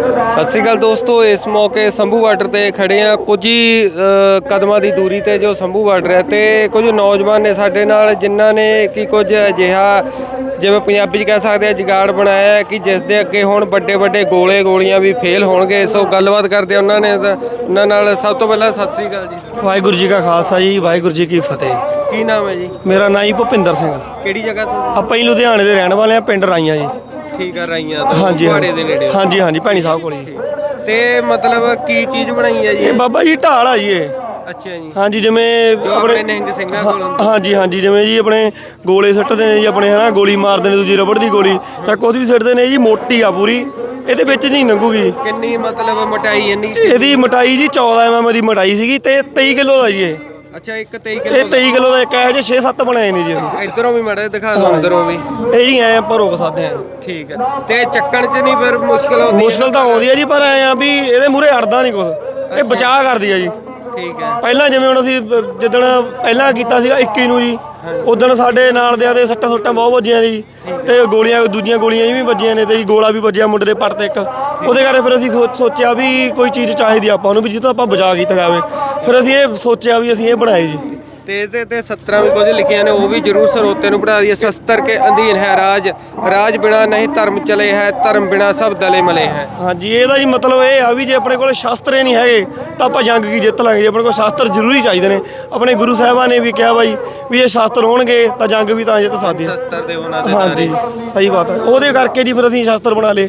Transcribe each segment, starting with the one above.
ਸਤਿ ਸ਼੍ਰੀ ਅਕਾਲ ਦੋਸਤੋ ਇਸ ਮੌਕੇ ਸੰਭੂ ਬਾਰਡਰ ਤੇ ਖੜੇ ਆ ਕੁਝ ਹੀ ਕਦਮਾਂ ਦੀ ਦੂਰੀ ਤੇ ਜੋ ਸੰਭੂ ਬਾਰਡਰ ਹੈ ਤੇ ਕੁਝ ਨੌਜਵਾਨ ਨੇ ਸਾਡੇ ਨਾਲ ਜਿਨ੍ਹਾਂ ਨੇ ਕੀ ਕੁਝ ਅਜਿਹਾ ਜਿਵੇਂ ਪੰਜਾਬੀ ਚ ਕਹਿ ਸਕਦੇ ਆ ਜਗਾੜ ਬਣਾਇਆ ਹੈ ਕਿ ਜਿਸ ਦੇ ਅੱਗੇ ਹੁਣ ਵੱਡੇ ਵੱਡੇ ਗੋਲੇ ਗੋਲੀਆਂ ਵੀ ਫੇਲ ਹੋਣਗੇ। ਸੋ ਗੱਲਬਾਤ ਕਰਦੇ ਉਹਨਾਂ ਨੇ ਉਹਨਾਂ ਨਾਲ। ਸਭ ਤੋਂ ਪਹਿਲਾਂ ਸਤਿ ਸ਼੍ਰੀ ਅਕਾਲ ਜੀ। ਵਾਹਿਗੁਰੂ ਜੀ ਕਾ ਖਾਲਸਾ ਜੀ ਵਾਹਿਗੁਰੂ ਜੀ ਕੀ ਫਤਿਹ। ਕੀ ਨਾਮ ਹੈ ਜੀ? ਮੇਰਾ ਨਾਂ ਜੀ ਭੁਪਿੰਦਰ ਸਿੰਘ। ਕਿਹੜੀ ਜਗ੍ਹਾ ਤੋਂ? ਆਪਾਂ ਹੀ ਲੁਧਿਆਣੇ ਦੇ ਰਹਿਣ ਵਾਲੇ ਆ ਪਿੰਡ ਰਾਈਆਂ ਜੀ। ਠੀਕ ਆ ਰਾਈਆਂ ਤੋਂ ਹਾਂਜੀ ਗੁਹਾੜੇ ਦੇ ਨੇੜੇ। ਹਾਂਜੀ ਹਾਂਜੀ ਭੈਣੀ ਸਾਹਿਬ ਕੋਲ। ਜੀ ਤੇ ਮਤਲਬ ਕੀ ਚੀਜ਼ ਬਣਾਈ ਹੈ ਜੀ? ਇਹ ਬਾਬਾ ਜੀ ਢਾਲ ਆ ਜੀ ਇਹ। ਅੱਛਾ ਜੀ। ਹਾਂਜੀ ਜਿਵੇਂ ਜੋ ਆਪਣੇ ਨਿਹੰਗ ਸਿੰਘਾਂ ਕੋਲ ਹੁੰਦੀ। ਹਾਂਜੀ ਹਾਂਜੀ ਜਿਵੇਂ ਜੀ ਆਪਣੇ ਗੋਲੇ ਸੁੱਟਦੇ ਨੇ ਜੀ ਆਪਣੇ ਹਨਾ ਗੋਲੀ ਮਾਰਦੇ ਨੇ ਦੂਜੀ ਰਬੜ ਦੀ ਗੋਲੀ ਤਾਂ ਕੁਝ ਵੀ ਸੁੱਟਦੇ ਨੇ ਜੀ ਮੋਟੀ ਆ ਪੂਰੀ। ਇਹਦੇ ਵਿੱਚ ਨਹੀਂ ਲੰਘੂਗੀ ਕਿੰਨੀ ਮਤਲਬ ਮੋਟਾਈ ਇੰਨੀ? ਇਹਦੀ ਮਟਾਈ ਜੀ 14 ਐਮਐਮ ਦੀ ਮਟਾਈ ਸੀਗੀ ਤੇ 23 ਕਿਲੋ ਦਾ ਜੀ ਇਹ। ਅੱਛਾ ਇੱਕ 23 ਇਹ ਕਿਲੋ 23 ਕਿਲੋ ਦਾ ਇੱਕ ਇਹੋ ਜਿਹੇ 6-7 ਬਣਾਏ ਨੇ ਜੀ ਅਸੀਂ ਇਧਰੋਂ ਵੀ ਮੜਾ ਦਿਖਾ ਦਿਓ ਅੰਦਰੋਂ ਵੀ। ਇਹ ਜੀ ਐ ਆਪਾਂ ਰੋਕ ਸਕਦੇ ਆ ਠੀਕ ਹੈ। ਤੇ ਚੱਕਣ 'ਚ ਨਹੀਂ ਫਿਰ ਮੁਸ਼ਕਲ ਆਉਂਦੀ ਮੁਸ਼ਕਲ ਤਾਂ ਆਉਂਦੀ ਹੈ ਜੀ ਪਰ ਐ ਆ ਵੀ ਇਹਦੇ ਮੂਰੇ ਅੜਦਾ ਨਹੀਂ ਕੁਛ। ਇਹ ਬਚਾਅ ਕਰਦੀ ਆ ਜੀ। ਠੀਕ ਹੈ। ਪਹਿਲਾਂ ਜਿਵੇਂ ਹੁਣ ਅਸੀਂ ਬ- ਜਿੱਦਣ ਪਹਿਲਾਂ ਕੀਤਾ ਸੀਗਾ 21 ਨੂੰ ਜੀ ਉਦੋਂ ਸਾਡੇ ਨਾਲ ਦਿਆਂ ਦੇ ਸੱਟਾਂ ਸੁੱਟਾਂ ਬਹੁਤ ਵੱਜੀਆਂ ਜੀ ਤੇ ਗੋਲੀਆਂ ਦੂਜੀਆਂ ਗੋਲੀਆਂ ਜੀ ਵੀ ਵੱਜੀਆਂ ਨੇ ਤੇ ਜੀ ਗੋਲਾ ਵੀ ਵੱਜਿਆ ਮੁੰਡੇ ਦੇ ਪੱਟ ਤੇ ਇੱਕ। ਉਹਦੇ ਕਰਕੇ ਫਿਰ ਅਸੀਂ ਖੋ- ਸੋਚਿਆ ਵੀ ਕੋਈ ਚੀਜ਼ ਚਾਹੀਦੀ ਆਪਾਂ ਨੂੰ ਵੀ ਜਿੱਥੋਂ ਆਪਾਂ ਬਚਾਅ ਕੀਤਾ ਜਾਵੇ। ਫਿਰ ਅਸੀਂ ਇਹ ਸੋਚਿਆ ਵੀ ਅਸੀਂ ਇਹ ਬਣਾਏ ਜੀ। ਤੇ ਇਹਦੇ ਤੇ 17 ਵੀ ਕੁਝ ਲਿਖੀਆਂ ਨੇ ਉਹ ਵੀ ਜ਼ਰੂਰ ਸਰੋਤੇ ਨੂੰ ਪੜਾ ਦਈਏ। ਸ਼ਸਤਰ ਕੇ ਅਧੀਨ ਹੈ ਰਾਜ। ਰਾਜ ਬਿਨਾ ਨਹੀਂ ਧਰਮ ਚਲੇ ਹੈ ਧਰਮ ਬਿਨਾ ਸਭ ਦਲੇ ਮਲੇ ਹੈ। ਹਾਂਜੀ ਇਹਦਾ ਜੀ ਮਤਲਬ ਇਹ ਆ ਵੀ ਜੇ ਆਪਣੇ ਕੋਲ ਸ਼ਸਤਰੇ ਨਹੀਂ ਹੈਗੇ ਤਾਂ ਆਪਾਂ ਜੰਗ ਕੀ ਜਿੱਤ ਲਾਂਗੇ। ਜੇ ਆਪਣੇ ਕੋਲ ਸ਼ਸਤਰ ਜ਼ਰੂਰੀ ਚਾਹੀਦੇ ਨੇ ਆਪਣੇ ਗੁਰੂ ਸਾਹਿਬਾਨ ਨੇ ਵੀ ਕਿਹਾ ਬਾਈ ਵੀ ਇਹ ਸ਼ਸਤਰ ਹੋਣਗੇ ਤਾਂ ਜੰਗ ਵੀ ਤਾਂ ਜਿੱਤ ਸਕਦੀ ਹੈ। ਸ਼ਸਤਰ ਦੇ ਉਹਨਾਂ ਦੇ ਹਾਂਜੀ। ਸਹੀ ਬਾਤ ਹੈ। ਉਹਦੇ ਕਰਕੇ ਜੀ ਫਿਰ ਅਸੀਂ ਸ਼ਸਤਰ ਬਣਾ ਲਏ।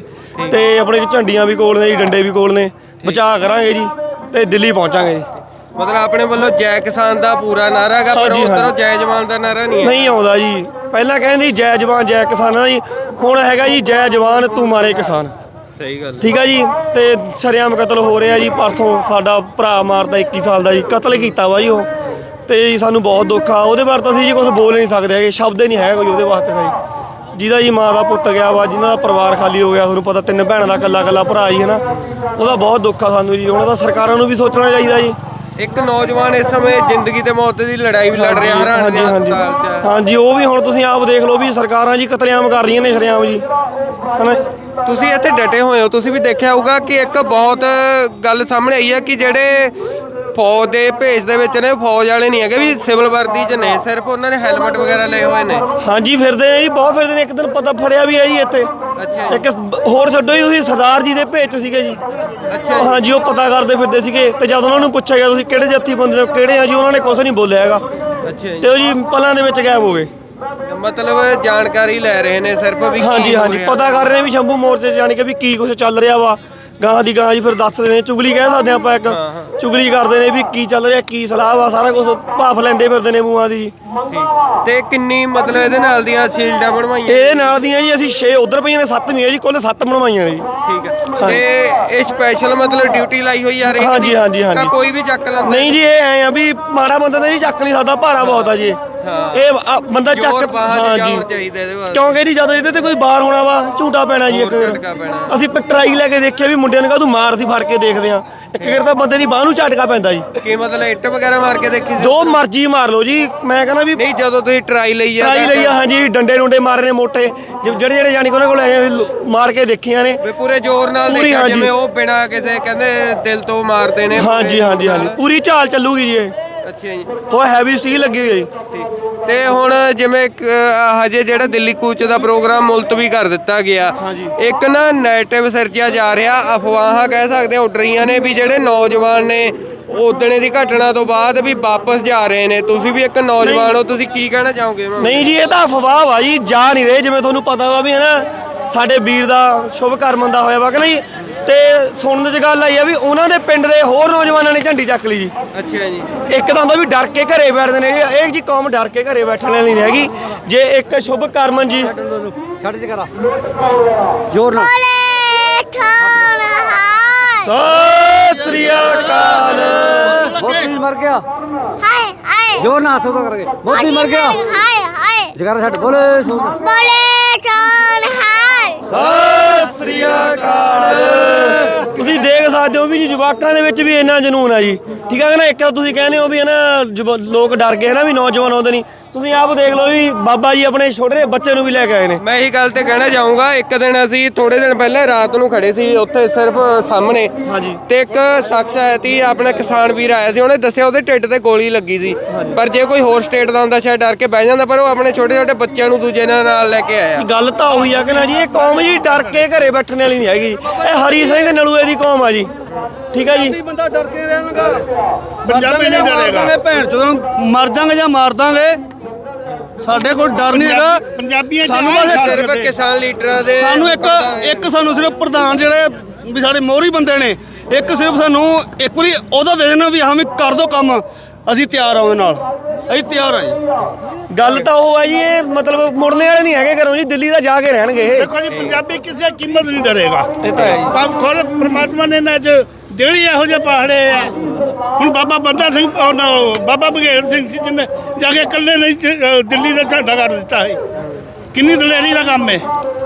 ਤੇ ਆਪਣੇ ਝੰਡੀਆਂ ਵੀ ਕੋਲ ਨੇ ਜੀ ਡੰਡੇ ਵੀ ਕੋਲ ਨੇ। ਬਚਾਅ ਕਰਾਂਗੇ ਜੀ ਤੇ ਦਿੱਲੀ ਪਹੁੰਚਾਂਗੇ ਜੀ। ਮਤਲਬ ਆਪਣੇ ਵੱਲੋਂ ਜੈ ਕਿਸਾਨ ਦਾ ਪੂਰਾ ਨਾਰਾ ਹੈਗਾ ਪਰ ਹਾਂਜੀ, ਉਧਰੋਂ ਹਾਂਜੀ। ਜੈ ਜਵਾਨ ਦਾ ਨਾਰਾ ਨਹੀਂ ਹੈ ਨਹੀਂ ਆਉਂਦਾ ਜੀ। ਪਹਿਲਾਂ ਕਹਿੰਦੇ ਸੀ ਜੈ ਜਵਾਨ ਜੈ ਕਿਸਾਨਾਂ ਜੀ। ਹੁਣ ਹੈਗਾ ਜੀ ਜੈ ਜਵਾਨ ਤੂੰ ਮਾਰੇ ਕਿਸਾਨ। ਸਹੀ ਗੱਲ ਠੀਕ ਆ ਜੀ? ਤੇ ਸ਼ਰੇਆਮ ਕਤਲ ਹੋ ਰਿਹਾ ਜੀ। ਪਰਸੋਂ ਸਾਡਾ ਭਰਾ ਮਾਰਦਾ 21 ਸਾਲ ਦਾ ਜੀ। ਕਤਲ ਕੀਤਾ ਵਾ ਜੀ ਉਹ। ਤੇ ਜੀ ਸਾਨੂੰ ਬਹੁਤ ਦੁੱਖ ਆ। ਉਹਦੇ ਬਾਰੇ ਤਾਂ ਅਸੀਂ ਜੀ ਕੁਝ ਬੋਲ ਨਹੀਂ ਸਕਦੇ ਹੈਗੇ। ਸ਼ਬਦ ਹੀ ਨਹੀਂ ਹੈ ਕੋਈ ਉਹਦੇ ਵਾਸਤੇ ਤਾਂ ਜੀ। ਜਿਹਦਾ ਜੀ ਮਾਂ ਦਾ ਪੁੱਤ ਗਿਆ ਵਾ ਜਿਨ੍ਹਾਂ ਦਾ ਪਰਿਵਾਰ ਖਾਲੀ ਹੋ ਗਿਆ ਤੁਹਾਨੂੰ ਪਤਾ ਤਿੰਨ ਭੈਣਾਂ ਦਾ ਇਕੱਲਾ ਇਕੱਲਾ ਭਰਾ ਜੀ ਹੈ ਨਾ ਉਹਦਾ ਬਹੁਤ ਦੁੱਖ ਆ ਸਾਨੂੰ ਜੀ। ਉਹਨਾਂ ਦਾ ਸਰਕਾਰਾਂ ਨੂੰ ਵੀ ਸੋਚਣਾ ਚਾਹੀਦਾ ਜੀ। ਇੱਕ ਨੌਜਵਾਨ ਇਸ ਸਮੇਂ ਜ਼ਿੰਦਗੀ ਤੇ ਮੌਤ ਦੀ ਲੜਾਈ ਵੀ ਲੜ ਰਿਹਾ ਹਰਿਆਣਾ ਦੇ ਹਾਂਜੀ ਹਸਪਤਾਲ 'ਚ। ਹਾਂਜੀ ਉਹ ਵੀ ਹੁਣ ਤੁਸੀਂ ਆਪ ਦੇਖ ਲਓ ਵੀ ਸਰਕਾਰਾਂ ਜੀ ਕਤਲੇਆਮ ਕਰ ਰਹੀਆਂ ਨੇ ਸ਼ਰੇਆਮ ਜੀ। ਹਨਾ? ਤੁਸੀਂ ਇੱਥੇ ਡਟੇ ਹੋਏ ਹੋ ਤੁਸੀਂ ਵੀ ਦੇਖਿਆ ਹੋਊਗਾ ਕਿ ਇੱਕ ਬਹੁਤ ਗੱਲ ਸਾਹਮਣੇ ਆਈ ਹੈ ਕਿ ਜਿਹੜੇ ਫੌਜ ਦੇ ਭੇਸ ਦੇ ਵਿੱਚ ਨੇ ਫੌਜ ਵਾਲੇ ਨਹੀਂ ਹੈਗੇ ਵੀ ਸਿਵਲ ਵਰਦੀ 'ਚ ਨੇ ਸਿਰਫ ਉਹਨਾਂ ਨੇ ਹੈਲਮਟ ਵਗੈਰਾ ਲਏ ਹੋਏ ਨੇ। ਹਾਂਜੀ ਫਿਰਦੇ ਨੇ ਜੀ ਬਹੁਤ ਫਿਰਦੇ ਨੇ ਇੱਕ ਦਿਨ ਪਤਾ ਫੜਿਆ ਵੀ ਹੈ ਜੀ ਇੱਥੇ। ਅੱਛਾ। ਇੱਕ ਹੋਰ ਛੱਡੋ ਜੀ ਤੁਸੀਂ ਸਰਦਾਰ ਜੀ ਦੇ ਭੇਜ 'ਚ ਸੀਗੇ ਜੀ। ਅੱਛਾ ਜੀ। ਹਾਂਜੀ ਉਹ ਪਤਾ ਕਰਦੇ ਫਿਰਦੇ ਸੀਗੇ ਤੇ ਜਦ ਉਹਨਾਂ ਨੂੰ ਪੁੱਛਿਆ ਗਿਆ ਤੁਸੀਂ ਕਿਹੜੇ ਜੱਤੀ ਬੰਦੇ ਹੋ ਕਿਹੜੇ ਆ ਜੀ ਉਹਨਾਂ ਨੇ ਕੁਝ ਨਹੀਂ ਬੋਲਿਆ ਹੈਗਾ। ਅੱਛਾ ਤੇ ਉਹ ਜੀ ਪਲਾਂ ਦੇ ਵਿੱਚ ਗਾਇਬ ਹੋ ਗਏ। ਮਤਲਬ ਜਾਣਕਾਰੀ ਲੈ ਰਹੇ ਨੇ ਸਿਰਫ ਵੀ ਕੀ ਹਾਂਜੀ ਹੋ ਹਾਂਜੀ ਰਿਹਾ। ਪਤਾ ਕਰ ਰਹੇ ਨੇ ਵੀ ਸ਼ੰਭੂ ਮੋਰਚੇ 'ਚ ਜਾਣੀ ਕਿ ਵੀ ਕੀ ਕੁਝ ਚੱਲ ਰਿਹਾ ਵਾ। ਗਾਂ ਦੀ ਗਾਂ ਜੀ ਫਿਰ ਦੱਸਦੇ ਨੇ ਚੁਗਲੀ ਕਹਿ ਸਕਦੇ ਆਪਾਂ ਇੱਕ। ਚੁਗਲੀ ਕਰਦੇ ਨੇ ਵੀ ਕੀ ਚੱਲ ਰਿਹਾ ਕੀ ਸਲਾਹ ਵਾ ਸਾਰਾ ਕੁਝ ਭਾਫ ਲੈਂਦੇ ਫਿਰਦੇ ਨੇ ਮੂੰਹਾਂ ਦੀ। ਠੀਕ। ਤੇ ਕਿੰਨੀ ਮਤਲਬ ਇਹਦੇ ਨਾਲ ਦੀਆਂ ਸ਼ੀਲਡਾਂ ਬਣਵਾਈਆਂ ਇਹ ਨਾਲ ਦੀਆਂ ਜੀ ਅਸੀਂ 6 ਉਧਰ ਪਈਆਂ ਨੇ 7 ਨਹੀਂ ਜੀ ਕੁੱਲ 7 ਬਣਵਾਈਆਂ ਨੇ ਜੀ। ਠੀਕ ਹੈ। ਤੇ ਇਹ ਸਪੈਸ਼ਲ ਮਤਲਬ ਡਿਊਟੀ ਲਾਈ ਹੋਈ ਆ ਰਹੀ ਹਾਂਜੀ, ਹਾਂਜੀ, ਹਾਂਜੀ। ਕੋਈ ਵੀ ਚੱਕ ਲੈਂਦਾ ਨਹੀਂ ਜੀ ਇਹ ਐ ਆ ਵੀ ਮਾੜਾ ਬੰਦਾ ਤਾਂ ਜੀ ਚੱਕ ਨਹੀਂ ਸਕਦਾ ਭਾਰਾ ਬਹੁਤ ਆ ਜੀ। ਇਹ। ਆ, ਬੰਦਾ ਜ਼ੋਰ ਚੱਕ ਬਾਹਾਂ 'ਚ ਹਾਂ ਜ਼ੋਰ ਜੀ ਚਾਹੀਦਾ ਇਹਦੇ ਵਾਸਤੇ ਕਿਉਂਕਿ ਜੀ ਜਦੋਂ ਇਹਦੇ ਤੇ ਕੋਈ ਬਾਹਰ ਹੋਣਾ ਵਾ ਝੂਟਾ ਪੈਣਾ ਜੀ ਇੱਕ ਹੋਰ ਝਟਕਾ ਪੈਣਾ। ਅਸੀਂ ਪ- ਟਰਾਈ ਲੈ ਕੇ ਦੇਖਿਆ ਵੀ ਮੁੰਡਿਆਂ ਨੇ ਕਹਾ ਤੂੰ ਮਾਰ ਸੀ ਫੜ ਕੇ ਦੇਖਦੇ ਆ ਇੱਕ ਗੇੜ ਤਾਂ ਬੰਦੇ ਦੀ ਬਾਹ ਨੂੰ ਝਟਕਾ ਪੈਂਦਾ ਜੀ। ਕੀ ਮਤਲਬ ਇੱਟ ਵਗੈਰਾ ਮਾਰ ਕੇ ਦੇਖੀ ਸੀ? ਜੋ ਮਰਜ਼ੀ ਮਾਰ ਲਓ ਜੀ। ਮੈਂ ਕਹਿੰਦਾ ਵੀ ਨਹੀਂ ਜਦੋਂ ਤੁਸੀਂ ਟਰਾਈ ਲਈ ਆ ਟਰਾਈ ਲਈ ਆ ਹਾਂਜੀ ਡੰਡੇ ਡੁੰਡੇ ਮਾਰੇ ਨੇ ਮੋਟੇ। ਜਿ- ਜਿਹੜੇ ਜਿਹੜੇ ਜਾਨੀ ਕਿ ਉਹਨਾਂ ਕੋਲ ਐਂ ਮਾਰ ਕੇ ਦੇਖੀਆਂ ਨੇ। ਵੀ ਪੂਰੇ ਜ਼ੋਰ ਨਾਲ ਪੂਰੀ, ਦੇਖਿਆ ਹਾਂਜੀ। ਜਿਵੇਂ ਉਹ ਬਿਨਾ ਕਿਸੇ ਕਹਿੰਦੇ ਦਿਲ ਤੋਂ ਮਾਰਦੇ ਨੇ ਪੂਰੇ। ਹਾਂਜੀ ਹਾਂਜੀ। ਹਾਂਜੀ ਨਾਲ। ਪੂਰੀ ਝਾਲ ਚੱਲੂਗੀ ਜੀ ਇਹ। ਅੱਛਾ ਜੀ। ਉਹ ਹੈਵੀ ਸਟੀਲ ਲੱਗੀ ਹੋਈ ਹੈ ਜੀ। ਠੀਕ। ਤੇ ਹੁਣ ਜਿਵੇਂ ਇੱਕ, ਅਹ, ਹਜੇ ਜਿਹੜਾ ਦਿੱਲੀ ਕੂਚ ਦਾ ਪ੍ਰੋਗਰਾਮ ਮੁਲਤਵੀ ਕਰ ਦਿੱਤਾ ਗਿਆ ਹਾਂਜੀ। ਇੱਕ ਨਾ ਨੈਟਿਵ ਸਿਰਜਿਆ ਜਾ ਰਿਹਾ ਅਫਵਾਹਾਂ ਕਹਿ ਸਕਦੇ ਆ ਉੱਡ ਰਹੀਆਂ ਨੇ ਵੀ ਜਿਹੜੇ ਨੌਜਵਾਨ ਨੇ ਉਦਣੇ ਦੀ ਘਟਨਾ ਤੋਂ ਬਾਅਦ ਵੀ ਵਾਪਸ ਜਾ ਰਹੇ ਨੇ। ਤੁਸੀਂ ਵੀ ਇੱਕ ਨੌਜਵਾਨ ਹੋ ਤੁਸੀਂ ਕੀ ਕਹਿਣਾ ਚਾਹੋਗੇ ਨਹੀਂ ਜੀ ਇਹ ਤਾਂ ਅਫਵਾਹ ਵਾ ਜੀ ਜਾ ਨਹੀਂ ਰਹੇ ਜਿਵੇਂ ਤੁਹਾਨੂੰ ਪਤਾ ਵਾ ਵੀ ਹੈ ਨਾ ਸਾਡੇ ਵੀਰ ਦਾ ਸ਼ੁਭ ਕਰਮ ਦਾ ਹੋਇਆ ਵਾ ਕਿ ਨਹੀਂ? ਤੇ ਸੁਣਨ ਚ ਗੱਲ ਆਈ ਆ ਵੀ ਉਹਨਾਂ ਦੇ ਪਿੰਡ ਦੇ ਹੋਰ ਨੌਜਵਾਨਾਂ ਨੇ ਝੰਡੀ ਚੱਕ ਲਈ ਜੀ। ਅੱਛਾ ਜੀ। ਇੱਕ ਤਾਂ ਹੁੰਦਾ ਵੀ ਡਰ ਕੇ ਘਰੇ ਬੈਠਦੇ ਨੇ ਜੀ ਇਹ ਜੀ ਕੌਮ ਡਰ ਕੇ ਘਰੇ ਬੈਠਣ ਵਾਲੀ ਨਹੀਂ ਹੈਗੀ। ਜੇ ਇੱਕ ਸ਼ੁਭ ਕਰਮਨ ਜੀ ਛੱਡ ਚ ਕਰਾ ਜੋਰ। ਨਾਲ। ਸਤਿ ਸ੍ਰੀ ਅਕਾਲ। ਮੋਦੀ ਮਰ ਗਿਆ। ਹਾਏ ਹਾਏ। ਜੋਰ ਨਾਲ ਹੱਥ ਉੱਪਰ ਕਰਕੇ। ਮੋਦੀ ਮਰ ਗਿਆ। ਹਾਏ ਹਾਏ ਜਗਾਰਾ ਛੱਡ ਬੋਲੇ ਸੋਨ ਬੋਲੇ ਚਾਨ ਹਾਲ ਸਤਿ ਸ੍ਰੀ ਅਕਾਲ। ਦੇਖ ਸਕਦੇ ਹੋ ਵੀ ਜੀ ਜਵਾਕਾਂ ਦੇ ਵਿੱਚ ਵੀ ਇੰਨਾ ਜਨੂਨ ਆ ਜੀ। ਠੀਕ ਹੈ ਨਾ? ਇੱਕ ਤਾਂ ਤੁਸੀਂ ਕਹਿੰਦੇ ਹੋ ਵੀ ਹੈ ਨਾ ਜਵਾ- ਲੋਕ ਡਰ ਗਏ ਹੈ ਨਾ ਵੀ ਨੌਜਵਾਨ ਆਉਂਦੇ ਨਹੀਂ ਤੁਸੀਂ ਆਪ ਦੇਖ ਲਓ ਜੀ ਬਾਬਾ ਜੀ ਆਪਣੇ ਛੋਟੇ ਜਿਹੇ ਬੱਚੇ ਨੂੰ ਵੀ ਲੈ ਕੇ ਆਏ ਨੇ। ਮੈਂ ਇਹੀ ਗੱਲ ਤੇ ਕਹਿਣਾ ਚਾਹੂੰਗਾ ਇੱਕ ਦਿਨ ਅਸੀਂ ਥੋੜੇ ਦਿਨ ਪਹਿਲਾਂ ਰਾਤ ਨੂੰ ਖੜੇ ਸੀ ਉੱਥੇ ਸਿਰਫ ਸਾਹਮਣੇ। ਹਾਂਜੀ। ਤੇ ਇੱਕ ਸ਼ਖਸ ਆਇਆ ਸੀ ਆਪਣਾ ਕਿਸਾਨ ਵੀਰ ਆਇਆ ਸੀ ਉਹਨੇ ਦੱਸਿਆ ਉਹਦੇ ਢਿੱਡ ਤੇ ਗੋਲੀ ਲੱਗੀ ਸੀ। ਪਰ ਜੇ ਕੋਈ ਹੋਰ ਸਟੇਟ ਦਾ ਹੁੰਦਾ ਸ਼ਾਇਦ ਡਰ ਕੇ ਬਹਿ ਜਾਂਦਾ ਪਰ ਉਹ ਆਪਣੇ ਛੋਟੇ ਛੋਟੇ ਬੱਚਿਆਂ ਨੂੰ ਦੂਜੇ ਨਾਲ ਨਾਲ ਲੈ ਕੇ ਆਇਆ। ਗੱਲ ਤਾਂ ਉਹੀ ਆ ਕਿ ਨਾ ਜੀ ਇਹ ਕੌਮ ਜੀ ਡਰ ਕੇ ਘਰੇ ਬੈਠਣ ਵਾਲੀ ਨਹੀਂ ਹੈਗੀ ਇਹ ਹਰੀ ਸਿੰਘ ਨਲੂਏ ਦੀ ਕੌਮ ਆ ਜੀ। ਠੀਕ ਆ ਜੀ? ਬੰਦਾ ਡਰ ਕੇ ਰਹਿਣਗਾ। ਪੰਜਾਬੀ ਨਹੀਂ ਡਰੇਗਾ। ਭੈਣ ਚੋਂ ਮਰ ਜਾਾਂਗੇ ਜਾਂ ਮਾਰ ਦਾਂਗੇ। ਸਾਡੇ ਕੋਲ ਡਰ ਨਹੀਂ ਹੈਗਾ ਪੰਜਾਬੀਆਂ ਸਾਨੂੰ ਬਸ ਸਿਰਫ। ਕਿਸਾਨ ਲੀਡਰਾਂ ਦੇ ਸਾਨੂੰ ਇੱਕ ਇੱਕ ਸਾਨੂੰ ਸਿਰਫ ਪ੍ਰਧਾਨ ਜਿਹੜੇ ਵੀ ਸਾਡੇ ਮੋਹਰੀ ਬੰਦੇ ਨੇ ਇੱਕ ਸਿਰਫ ਸਾਨੂੰ ਇੱਕ ਵਾਰੀ ਉਹਦਾ ਦੇ ਦੇਣਾ ਵੀ ਹਾਂ ਵੀ ਕਰ ਦੋ ਕੰਮ ਅਸੀਂ ਤਿਆਰ ਆ ਉਹਦੇ ਨਾਲ ਅਸੀਂ ਤਿਆਰ ਆ ਜੀ। ਗੱਲ ਤਾਂ ਉਹ ਆ ਜੀ ਇਹ ਮਤਲਬ ਮੁੜਨੇ ਵਾਲੇ ਨਹੀਂ ਹੈਗੇ ਘਰੋਂ ਜੀ ਦਿੱਲੀ ਦਾ ਜਾ ਕੇ ਰਹਿਣਗੇ ਇਹ। ਦੇਖੋ ਜੀ ਪੰਜਾਬੀ ਕਿਸੇ ਕੀਮਤ ਨਹੀਂ ਡਰੇਗਾ। ਇਹ ਤਾਂ ਹੈ ਜੀ। ਬਾਬ ਖੋਲ ਪ੍ਰਮਾਤਮਾ ਨੇ ਨਾ ਚ ਜਿਹੜੀ ਇਹੋ ਜਿਹੇ ਪਹਾੜੇ ਆ ਹੁਣ ਬਾਬਾ ਬੰਦਾ ਸਿੰਘ ਉਹ ਨਾ, ਬਾਬਾ ਬਘੇਲ ਸਿੰਘ ਸੀ ਜਿਹਨੇ ਜਾ ਕੇ ਇਕੱਲੇ ਨਹੀਂ ਸੀ, ਅਹ, ਦਿੱਲੀ ਦਾ ਝੰਡਾ ਕੱਢ ਦਿੱਤਾ ਸੀ। ਕਿੰਨੀ ਦਲੇਰੀ ਦਾ ਕੰਮ ਹੈ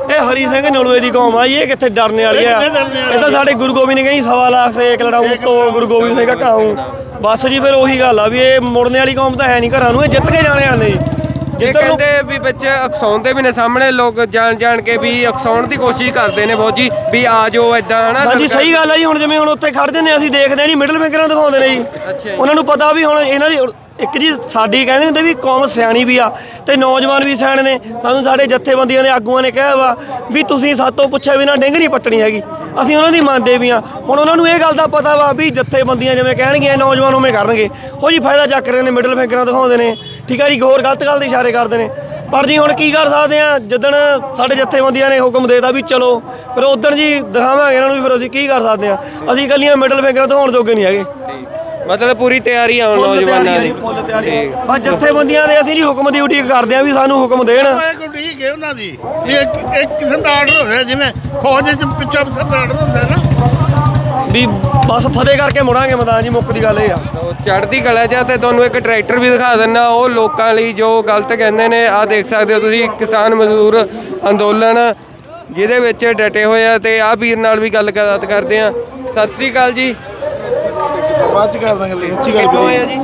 ਇਹ ਹਰੀ ਸਿੰਘ ਨਲੂਏ ਦੀ ਕੌਮ ਆ ਜੀ ਇਹ ਕਿੱਥੇ ਡਰਨੇ ਵਾਲੀ ਆ? ਇਹ ਕਿੱਥੇ ਡਰਨੇ ਵਾਲੀ ਇਹ ਤਾਂ ਸਾਡੇ ਗੁਰੂ ਗੋਬਿੰਦ ਨੇ ਕਹੀ ਸਵਾ ਲਾਖ ਸੇ ਇੱਕ ਲੜਾਊ ਤੋਂ ਗੁਰੂ ਗੋਬਿੰਦ ਸਿੰਘ ਕਹਾਉ ਬਸ ਜੀ ਫਿਰ ਉਹੀ ਗੱਲ ਆ ਵੀ ਇਹ ਮੁੜਨੇ ਵਾਲੀ ਕੌਮ ਤਾਂ ਹੈ ਨਹੀਂ ਘਰਾਂ ਨੂੰ ਇਹ ਜਿੱਤ ਕੇ ਜਾਣੇ ਆਂਦੇ ਇਹ ਜਿੱਧਰ ਨੂੰ ਕਹਿੰਦੇ ਵੀ ਬੱਚੇ ਅਕਸਾਉਂਦੇ ਵੀ ਨੇ ਸਾਹਮਣੇ ਲੋਕ ਜਾਣ ਜਾਣ ਕੇ ਵੀ ਅਕਸਾਉਣ ਦੀ ਕੋਸ਼ਿਸ਼ ਕਰਦੇ ਨੇ ਫੌਜੀ ਵੀ ਆ ਜਾਓ ਇਦਾਂ ਹਨਾ? ਹਾਂਜੀ ਸਹੀ ਗੱਲ ਆ ਜੀ ਹੁਣ ਜਿਵੇਂ ਹੁਣ ਉੱਥੇ ਖੜਦੇ ਨੇ ਅਸੀਂ ਦੇਖਦੇ ਆ ਜੀ ਮਿਡਲ ਫਿੰਗਰਾਂ ਦਿਖਾਉਂਦੇ ਨੇ ਜੀ। ਅੱਛਾ ਜੀ। ਉਹਨਾਂ ਨੂੰ ਪਤਾ ਵੀ ਹੁਣ ਇਹਨਾਂ ਦੀ ਇੱਕ ਜੀ ਸਾਡੀ ਕਹਿੰਦੇ ਹੁੰਦੇ ਵੀ ਕੌਮ ਸਿਆਣੀ ਵੀ ਆ ਤੇ ਨੌਜਵਾਨ ਵੀ ਸਿਆਣੇ ਨੇ। ਸਾਨੂੰ ਸਾਡੇ ਜਥੇਬੰਦੀਆਂ ਦੇ ਆਗੂਆਂ ਨੇ ਕਿਹਾ ਵਾ ਵੀ ਤੁਸੀਂ ਸਾਤੋਂ ਪੁੱਛਿਆ ਵੀ ਬਿਨਾ ਡਿੰਗ ਨਹੀਂ ਪੱਟਣੀ ਹੈਗੀ। ਅਸੀਂ ਉਹਨਾਂ ਦੀ ਮੰਨਦੇ ਵੀ ਆ। ਹੁਣ ਉਹਨਾਂ ਨੂੰ ਇਹ ਗੱਲ ਦਾ ਪਤਾ ਵਾ ਵੀ ਜਥੇਬੰਦੀਆਂ ਜਿਵੇਂ ਕਹਿਣਗੀਆਂ ਨੌਜਵਾਨ ਉਵੇਂ ਕਰਨਗੇ। ਉਹ ਜੀ ਫਾਇਦਾ ਚੱਕ ਰਹੇ ਨੇ ਮਿਡਲ ਫਿੰਗਰਾਂ ਦਿਖਾਉਂਦੇ ਨੇ। ਠੀਕ ਆ ਜੀ ਹੋਰ ਗਲਤ ਗੱਲ ਦੇ ਇਸ਼ਾਰੇ ਕਰਦੇ ਨੇ। ਪਰ ਜੀ ਹੁਣ ਕੀ ਕਰ ਸਕਦੇ ਆ? ਜਿੱਦਣ ਸਾਡੇ ਜਥੇਬੰਦੀਆਂ ਨੇ ਹੁਕਮ ਦੇਤਾ ਵੀ ਚਲੋ, ਫਿਰ ਉਦੋਂ ਜੀ ਦਿਖਾਵਾਂਗੇ ਇਹਨਾਂ ਨੂੰ ਵੀ ਫਿਰ ਅਸੀਂ ਕੀ ਕਰ ਸਕਦੇ ਆ। ਅਸੀਂ ਇਕੱਲੀਆਂ ਮਿਡਲ ਫਿੰਗਰਾਂ ਦਿਖਾਉਣ ਜੋਗੇ ਨਹੀਂ ਹੈਗੇ। ਮਤਲਬ ਪੂਰੀ ਤਿਆਰੀ ਆ ਨੌਜਵਾਨਾਂ ਦੀ। ਫੁੱਲ ਤਿਆਰੀ ਬਸ ਜਥੇਬੰਦੀਆਂ ਦੇ ਅਸੀਂ ਜੀ ਹੁਕਮ ਦੀ ਉਡੀਕ ਕਰਦੇ ਆ ਵੀ ਸਾਨੂੰ ਹੁਕਮ ਦੇਣ। ਇਹ ਕੋਈ ਠੀਕ ਹੈ ਉਹਨਾਂ ਦੀ। ਇਹ ਇੱਕ ਇੱਕ ਕਿਸਮ ਦਾ ਆਰਡਰ ਹੁੰਦਾ ਜਿਵੇਂ ਫੌਜ ਚ ਪਿੱਛੋਂ ਅਫਸਰ ਦਾ ਆਰਡਰ ਹੁੰਦਾ ਨਾ। ਵੀ ਬਸ ਫਤਿਹ ਕਰਕੇ ਮੁੜਾਂਗੇ ਮੈਦਾਨ ਜੀ ਮੁੱਕ ਦੀ ਗੱਲ ਇਹ ਆ। ਚੜ੍ਹਦੀ ਕਲਾ ਆ ਤੇ ਤੁਹਾਨੂੰ ਇੱਕ ਟਰੈਕਟਰ ਵੀ ਦਿਖਾ ਦਿੰਨਾ ਉਹ ਲੋਕਾਂ ਲਈ ਜੋ ਗਲਤ ਕਹਿੰਦੇ ਨੇ ਆ ਦੇਖ ਸਕਦੇ ਹੋ ਤੁਸੀਂ ਕਿਸਾਨ ਮਜ਼ਦੂਰ ਅੰਦੋਲਨ ਜਿਹਦੇ ਵਿੱਚ ਡਟੇ ਹੋਏ ਆ ਤੇ ਆ ਵੀਰ ਨਾਲ ਵੀ ਗੱਲ ਕਰ- ਕਰਦੇ ਆ। ਸਤਿ ਸ੍ਰੀ ਅਕਾਲ ਜੀ। ਬਾਅਦ ਚ ਕਰ ਦਾਂਗੇ ਅੱਛੀ ਗੱਲ ਕਿੱਥੋਂ ਆਏ ਵੀਰੇ ਜੀ?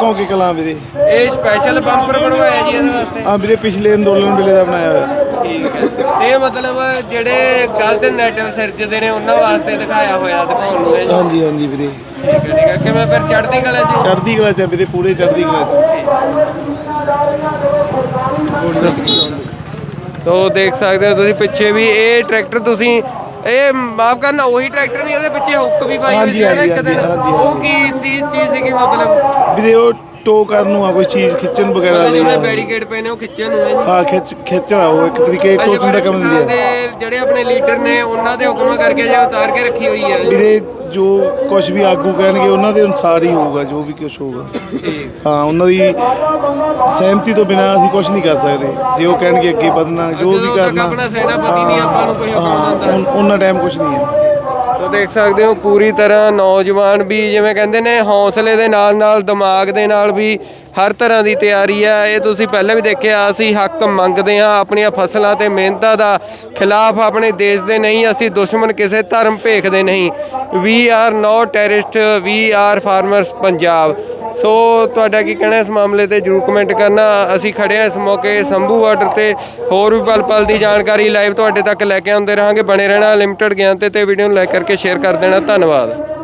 ਕੌਂਕੀ ਕਲਾਂ ਵੀਰੇ। ਇਹ ਸਪੈਸ਼ਲ ਬੰਪਰ ਬਣਵਾਇਆ ਜੀ ਇਹਦੇ ਵਾਸਤੇ। ਆ ਵੀਰੇ ਪਿਛਲੇ ਅੰਦੋਲਨ ਵੇਲੇ ਦਾ ਬਣਾਇਆ ਹੋਇਆ। ਠੀਕ ਹੈ। ਇਹ ਮਤਲਬ ਜਿਹੜੇ ਗਲਤ ਨੈਟ ਸਿਰਜਦੇ ਨੇ ਉਹਨਾਂ ਵਾਸਤੇ ਦਿਖਾਇਆ ਹੋਇਆ ਦਿਖਾਉਣ ਨੂੰ ਇਹ ਜੀ। ਹਾਂਜੀ ਹਾਂਜੀ ਵੀਰੇ। ਠੀਕ ਹੈ ਠੀਕ ਹੈ। ਕਿਵੇਂ ਫਿਰ ਚੜ੍ਹਦੀ ਕਲਾ ਜੀ? ਚੜ੍ਹਦੀ ਕਲਾ ਚ ਆ ਵੀਰੇ ਪੂਰੇ ਚੜ੍ਹਦੀ ਕਲਾ ਚ। ਸੋ ਦੇਖ ਸਕਦੇ ਹੋ ਤੁਸੀਂ ਪਿੱਛੇ ਵੀ ਇਹ ਟਰੈਕਟਰ ਤੁਸੀਂ ਇਹ ਮਾਫ ਕਰਨਾ ਉਹੀ ਟਰੈਕਟਰ ਨਹੀਂ ਇਹਦੇ ਪਿੱਛੇ ਹੁੱਕ ਵੀ ਪਾਈ ਹੋਈ ਹਾਂਜੀ, ਸੀ ਨਾ ਇੱਕ ਦਿਨ। ਹਾਂਜੀ, ਉਹ। ਕੀ ਸੀ ਚੀਜ਼ ਸੀਗੀ ਮਤਲਬ? ਵੀਰੇ ਉਹ ਟੋ ਕਰਨ ਨੂੰ ਆ ਕੋਈ ਚੀਜ਼ ਖਿੱਚਣ ਵਗੈਰਾ ਲਈ ਆ। ਬੈਰੀਕੇਡ ਪਏ ਨੇ ਉਹ ਖਿੱਚੇ ਨੂੰ ਹੈ ਜੀ। ਹਾਂ ਖਿੱਚ ਖਿੱਚਣਾ ਉਹ ਇੱਕ ਤਰੀਕੇ ਟੋਚਣ ਦਾ ਕੰਮ ਦਿੰਦੀ ਆ ਦੇ ਜਿਹੜੇ ਆਪਣੇ ਲੀਡਰ ਨੇ ਉਹਨਾਂ ਦੇ ਹੁਕਮਾਂ ਕਰਕੇ ਜੇ ਉਤਾਰ ਕੇ ਰੱਖੀ ਹੋਈ ਹੈ। ਵੀਰੇ ਜੋ ਕੁਝ ਵੀ ਆਗੂ ਕਹਿਣਗੇ ਉਹਨਾਂ ਦੇ ਅਨੁਸਾਰ ਹੀ ਹੋਊਗਾ ਜੋ ਵੀ ਕੁਝ ਹੋਊਗਾ। ਹਾਂ ਉਹਨਾਂ ਦੀ ਸਹਿਮਤੀ ਤੋਂ ਬਿਨਾ ਅਸੀਂ ਕੁਝ ਨਹੀਂ ਕਰ ਸਕਦੇ। ਜੇ ਉਹ ਕਹਿਣਗੇ ਅੱਗੇ ਵਧਣਾ ਜੋ ਵੀ ਕਰਨਾ ਆਪਣਾ ਸੈਨਾਪਤੀ ਨਹੀਂ ਆਪਾਂ ਨੂੰ ਕੋਈ ਹਾਂ, ਉਹਨਾਂ ਟਾਈਮ ਕੁਝ ਨਹੀਂ ਹੈ। ਤੋ ਦੇਖ ਸਕਦੇ ਹੋ ਪੂਰੀ ਤਰ੍ਹਾਂ ਨੌਜਵਾਨ ਵੀ ਜਿਵੇਂ ਕਹਿੰਦੇ ਨੇ ਹੌਸਲੇ ਦੇ ਨਾਲ ਨਾਲ ਦਿਮਾਗ ਦੇ ਨਾਲ ਵੀ ਹਰ ਤਰ੍ਹਾਂ ਦੀ ਤਿਆਰੀ ਹੈ। ਇਹ ਤੁਸੀਂ ਪਹਿਲਾਂ ਵੀ ਦੇਖਿਆ, ਅਸੀਂ ਹੱਕ ਮੰਗਦੇ ਹਾਂ ਆਪਣੀਆਂ ਫਸਲਾਂ ਤੇ ਮਿਹਨਤਾਂ ਦਾ ਖਿਲਾਫ ਆਪਣੇ ਦੇਸ਼ ਦੇ ਨਹੀਂ, ਅਸੀਂ ਦੁਸ਼ਮਣ ਕਿਸੇ ਧਰਮ ਭੇਖਦੇ ਨਹੀਂ। We are no terrorist we are farmers Punjab. So ਤੁਹਾਡਾ ਕੀ ਕਹਿਣਾ ਇਸ ਮਾਮਲੇ ਤੇ? ਜਰੂਰ ਕਮੈਂਟ ਕਰਨਾ। ਅਸੀਂ ਖੜੇ ਹਾਂ ਇਸ ਮੌਕੇ ਸੰਭੂ ਬਾਰਡਰ ਤੇ। ਹੋਰ ਵੀ ਪਲ ਪਲ ਦੀ ਜਾਣਕਾਰੀ ਲਾਈਵ ਤੁਹਾਡੇ ਤੱਕ ਲੈ ਕੇ ਆਉਂਦੇ ਰਹਾਂਗੇ। ਬਣੇ ਰਹਿਣਾ ਲਿਮਟਿਡ ਗਿਆਨ ਤੇ ਤੇ ਵੀਡੀਓ ਨੂੰ ਲਾਈਕ ਕਰਕੇ ਸ਼ੇਅਰ ਕਰ ਦੇਣਾ। ਧੰਨਵਾਦ।